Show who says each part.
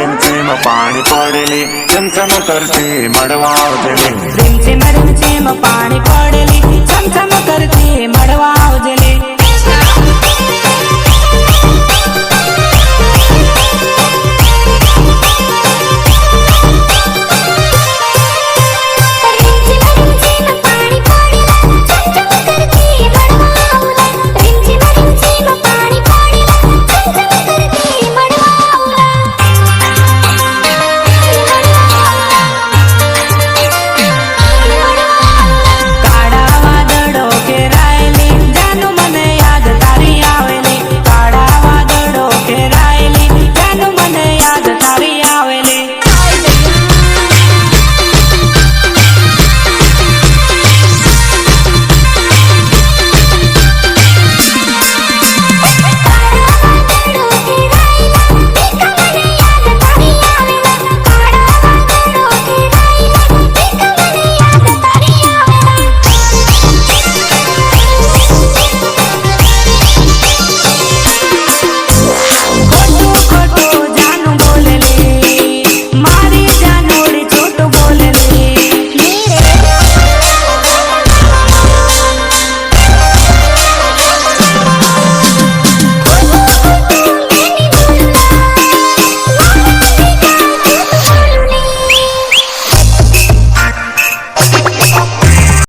Speaker 1: రించి పాడి పాడలి చెంచను తరిచి మడవాడలి
Speaker 2: రించి మరించి